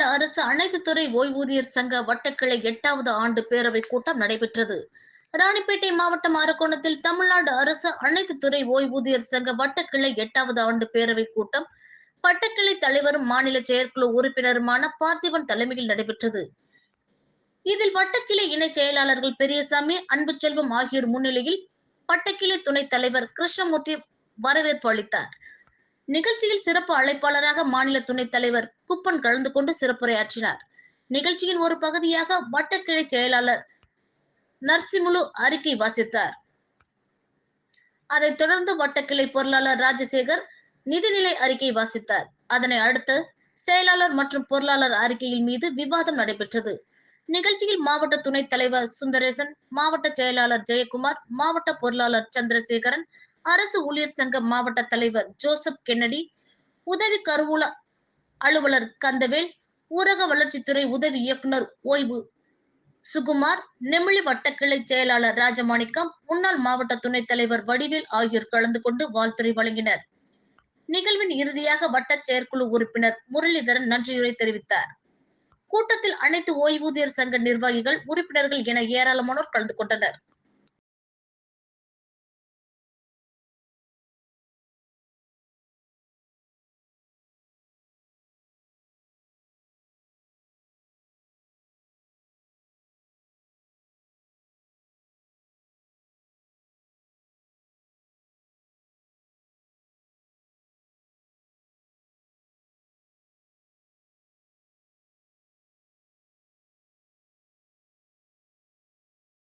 அரசு அனைத்து துறை ஓய்வூதியர் சங்க வட்டக்கிளை எட்டாவது ஆண்டு பேரவை கூட்டம் நடைபெற்றது. ராணிப்பேட்டை மாவட்டம் அரக்கோணத்தில் தமிழ்நாடு அரசு அனைத்து துறை ஓய்வூதியர் சங்க வட்டக்கிளை எட்டாவது ஆண்டு பேரவை கூட்டம் வட்டக்கிளை தலைவரும் மாநில செயற்குழு உறுப்பினருமான பார்த்திபன் தலைமையில் நடைபெற்றது. இதில் வட்டக்கிளை இணை செயலாளர்கள் பெரியசாமி அன்புச்செல்வம் ஆகியோர் முன்னிலையில் வட்டக்கிளை துணைத் தலைவர் கிருஷ்ணமூர்த்தி வரவேற்பு அளித்தார். நிகழ்ச்சியில் சிறப்பு அழைப்பாளராக மாநில துணைத் தலைவர் குப்பன் கலந்து கொண்டு சிறப்புரையாற்றினார். நிகழ்ச்சியின் ஒரு பகுதியாக வட்டக்கிளை செயலாளர் நர்சிமுலு அறிக்கை வாசித்தார். அதைத் தொடர்ந்து வட்டக்கிளை பொருளாளர் ராஜசேகர் நிதிநிலை அறிக்கை வாசித்தார். அதனை அடுத்து செயலாளர் மற்றும் பொருளாளர் அறிக்கையில் மீது விவாதம் நடைபெற்றது. நிகழ்ச்சியில் மாவட்ட துணைத் தலைவர் சுந்தரேசன் மாவட்ட செயலாளர் ஜெயக்குமார் மாவட்ட பொருளாளர் சந்திரசேகரன் அரசு ஊழியர் சங்க மாவட்ட தலைவர் ஜோசப் கென்னடி உதவி கருவூல அலுவலர் கந்தவேல் ஊரக வளர்ச்சித்துறை உதவி இயக்குனர் ஓய்வு சுகுமார் நெமிழி வட்டக்கிளை செயலாளர் ராஜமாணிக்கம் முன்னாள் மாவட்ட துணைத் தலைவர் வடிவேல் ஆகியோர் கலந்து கொண்டு வாழ்த்துரை வழங்கினர். நிகழ்வின் இறுதியாக வட்ட செயற்குழு உறுப்பினர் முரளிதரன் நன்றியுரை தெரிவித்தார். கூட்டத்தில் அனைத்து ஓய்வூதியர் சங்க நிர்வாகிகள் உறுப்பினர்கள் என ஏராளமானோர் கலந்து கொண்டனர்.